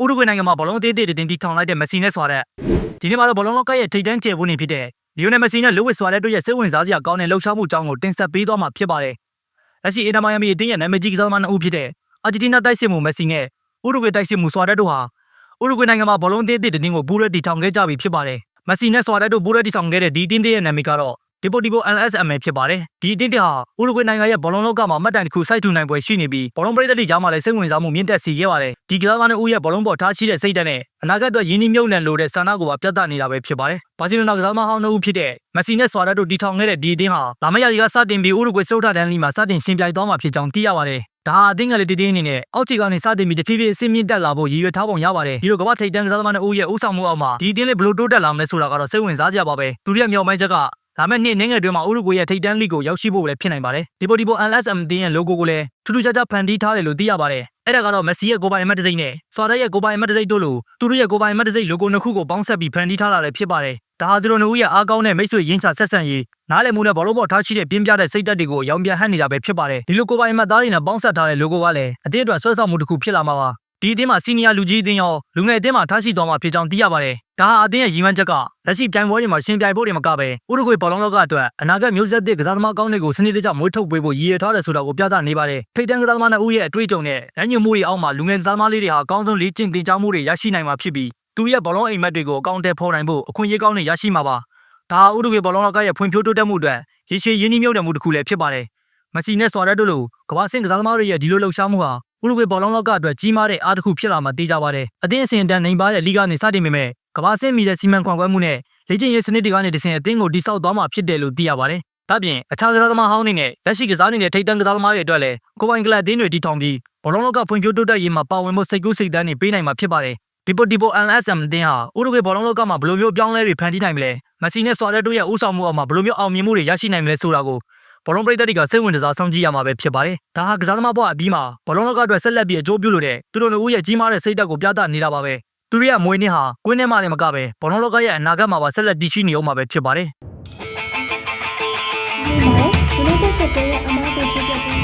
ဥရုဂွေနိုင်ငံမှာဘောလုံးအသေးသေးတွေတင်တီထောင်လိုက်တဲ့မက်ဆီနဲ့ဆွာရက်ဒီနေ့မှာတော့ဘောလုံးလောကရဲ့ထိပ်တန်းကျယ်ဝန်းနေဖြစ်တဲ့လီယိုနယ်မက်ဆီနဲ့လူးဝစ်ဆွာရက်တို့ရဲ့စိတ်ဝင်စားစရာကောင်းတဲ့လှုပ်ရှားမှုအကြောင်းကိုတင်ဆက်ပေးသွားမှာဖြစ်ပါတယ်။လက်ရှိအင်တာမိုင်ယာမီအတင်းရဲ့နာမည်ကြီးကစားသမားနှစ်ဦးဖြစ်တဲ့အာဂျင်တီးနားတိုက်စစ်မှုမက်ဆီနဲ့ဥရုဂွေတိုက်စစ်မှုဆွာရက်တို့ဟာဥရုဂွေနိုင်ငံမှာဘောလုံးအသေးသေးတင်ကိုပူးရဲတီထောင်ခဲ့ကြပြီဖြစ်ပါတယ်။မက်ဆီနဲ့ဆွာရက်တို့ပူးရဲတီထောင်ခဲ့တဲ့ဒီအတင်းရဲ့နာမည်ကတော့ Deportivo LSM ဖြစ်ပါတယ်။ဒီအတင်းတဟာဥရုဂွေနိုင်ငံရဲ့ဘောလုံးလောကမှာမှတ်တိုင်တစ်ခုစိုက်ထူနိုင်ပွဲရှိနေပြီးဘောလုံးပရိသတ်တွေကြားမှာလည်းစိတ်ဝင်စားမှုမြင့်တက်စေခဲ့ပါတယ်။ဒီကစားသမားနဲ့ဦးရဲ့ဘောလုံးပေါ်ထားရှိတဲ့စိတ်ဓာတ်နဲ့အနာဂတ်အတွက်ရင်းနှီးမြှုပ်နှံလိုတဲ့ဆန္ဒကိုပါပြသနေတာပဲဖြစ်ပါတယ်။ဘာစီလိုနာကစားသမားဟောင်းနှစ်ဦးဖြစ်တဲ့မက်ဆီနဲ့ဆွာရက်တို့တီထောင်ခဲ့တဲ့ဒီအတင်းဟာလာမယာရီကစတင်ပြီးဥရုဂွေစတုထတန်းလီမှာစတင်ရှင်ပြိုင်သွားမှာဖြစ်ကြောင်းသိရပါတယ်။ဒါဟာအသင်းကလေးတည်တည်အနေနဲ့အောက်ခြေကနေစတင်ပြီးတဖြည်းဖြည်းအဆင့်မြင့်တက်လာဖို့ရည်ရွယ်ထားပုံရပါတယ်ဒီလိုကမ္ဘာထိပ်တန်းကစားသမားနဲ့ဦးရဲ့ဥဆောင်မှုအောက်မှာဒီအတင်းလေးဘယ်လိုတိုးတက်လာမလဲဆိုတာကတော့စိတ်ဝင်စားကြပါပဲဒုတိယမြောက်ပိုင်းချက်က လာမယ့်နှစ်နိုင်ငံတွင်းမှာဥရုဂွေရဲ့ထိပ်တန်းလိကိုရောက်ရှိဖို့လည်းဖြစ်နိုင်ပါတယ်ဒီပိုဒီပို LSM တင်းရဲ့ logo ကိုလည်းထူးထူးခြားခြားဖန်တီးထားတယ်လို့သိရပါတယ်အဲ့ဒါကတော့မက်ဆီရဲ့ကိုပိုင်အမတ်တစိမ့်နဲ့ဆွာရက်ရဲ့ကိုပိုင်အမတ်တစိမ့်တို့လိုသူတို့ရဲ့ကိုပိုင်အမတ်တစိမ့် logo နှစ်ခုကိုပေါင်းဆက်ပြီးဖန်တီးထားတာလည်းဖြစ်ပါတယ်ဒါဟာသူတို့နှစ်ဦးရဲ့အားကောင်းတဲ့မိတ်ဆွေရင်းချဆက်ဆံရေးနားလည်မှုနဲ့ဘောလုံးပေါ်ထားရှိတဲ့ပြင်းပြတဲ့စိတ်ဓာတ်တွေကိုအယောင်ပြန်ဟပ်နေတာပဲဖြစ်ပါတယ်ဒီလိုကိုပိုင်အမတ်သားတွေနဲ့ပေါင်းဆက်ထားတဲ့ logo ကလည်းအတင်းအတွက်ဆွဲဆောင်မှုတစ်ခုဖြစ်လာမှာပါ ဒီအတင်းမှာစီနီယာလူကြီးအတင်းရောလူငယ်အတင်းမှာထားရှိသွားမှာဖြစ်ကြောင်းသိရပါတယ်ဒါဟာအတင်းရဲ့ရည်မှန်းချက်ကလက်ရှိပြိုင်ပွဲတွေမှာရှင်ပြိုင်ဖို့တွေမကပဲဥရုဂွေဘောလုံးလောကအတွက်အနာဂတ်မျိုးဆက်သစ်ကစားသမားကောင်းတွေကိုစနစ်တကျမွေးထုတ်ပေးဖို့ရည်ရွယ်ထားတယ်ဆိုတာကိုပြသနေပါတယ်ထိပ်တန်းကစားသမားနှစ်ဦးရဲ့အတွေ့အကြုံနဲ့ညညမှုတွေအောက်မှာလူငယ်ကစားသမားလေးတွေဟာအကောင်းဆုံးလေ့ကျင့်သင်ကြားမှုတွေရရှိနိုင်မှာဖြစ်ပြီးသူရဲ့ဘောလုံးအိမ်မက်တွေကိုအကောင့်ထဲဖော်နိုင်ဖို့အခွင့်အရေးကောင်းတွေရရှိမှာပါဒါဟာဥရုဂွေဘောလုံးလောကရဲ့ဖွံ့ဖြိုးတိုးတက်မှုအတွက်ရေရှည်ရင်းနှီးမြှုပ်နှံမှုတစ်ခုလည်းဖြစ်ပါတယ်မက်ဆီနဲ့ဆွာရက်တို့လိုကမ္ဘာ့ဆင့်ကစားသမားတွေရဲ့ဒီလိုလှုပ်ရှားမှုဟာ ဥရုဂွေဘောလုံးလောကအတွက်ကြီးမားတဲ့အားတစ်ခုဖြစ်လာမှာသိကြပါတယ်အသင်းအဆင့်အတန်းနိုင်ပါတဲ့လိဂကနေစတင်ပေမဲ့ကမ္ဘာ့ဆင့်မီတဲ့စီမံခွန်ခွဲမှုနဲ့လေ့ကျင့်ရေးစနစ်တွေကနေတဆင့်အသင်းကိုတိစောက်သွားမှာဖြစ်တယ်လို့သိရပါတယ်ဒါပြင်အခြားကစားသမားဟောင်းတွေနဲ့လက်ရှိကစားနေတဲ့ထိပ်တန်းကစားသမားတွေအတွက်လည်းကိုပိုင်ကလပ်အသင်းတွေတည်ထောင်ပြီးဘောလုံးလောကဖွံ့ဖြိုးတိုးတက်ရေးမှာပါဝင်ဖို့စိတ်ကူးစိတ်သန်းတွေပေးနိုင်မှာဖြစ်ပါတယ်ဒီပိုဒီပို LSM အသင်းဟာဥရုဂွေဘောလုံးလောကမှာဘယ်လိုမျိုးပြောင်းလဲတွေဖန်တီးနိုင်မလဲမက်ဆီနဲ့ဆွာရက်တို့ရဲ့ဥဆောင်မှုအောက်မှာဘယ်လိုမျိုးအောင်မြင်မှုတွေရရှိနိုင်မလဲဆိုတာကို ဘောလုံးပရိသတ်တွေကစိတ်ဝင်စားဆုံးကြည့်ရမှာပဲဖြစ်ပါတယ်။ဒါဟာကစားသမားဘဝအပြီးမှာဘောလုံးလောကအတွက်ဆက်လက်ပြီးအကျိုးပြုလို့တဲ့သူတို့တို့ရဲ့ကြီးမားတဲ့စိတ်ဓာတ်ကိုပြသနေတာပါပဲ။သူတို့ရဲ့မွေးနေ့ဟာကွင်းထဲမှာလည်းမကပဲဘောလုံးလောကရဲ့အနာဂတ်မှာပါဆက်လက်တည်ရှိနေအောင်မှာပဲဖြစ်ပါတယ်။ဒီမှာဒီလိုတက်တဲ့ရဲ့အမားကိုချပြပေး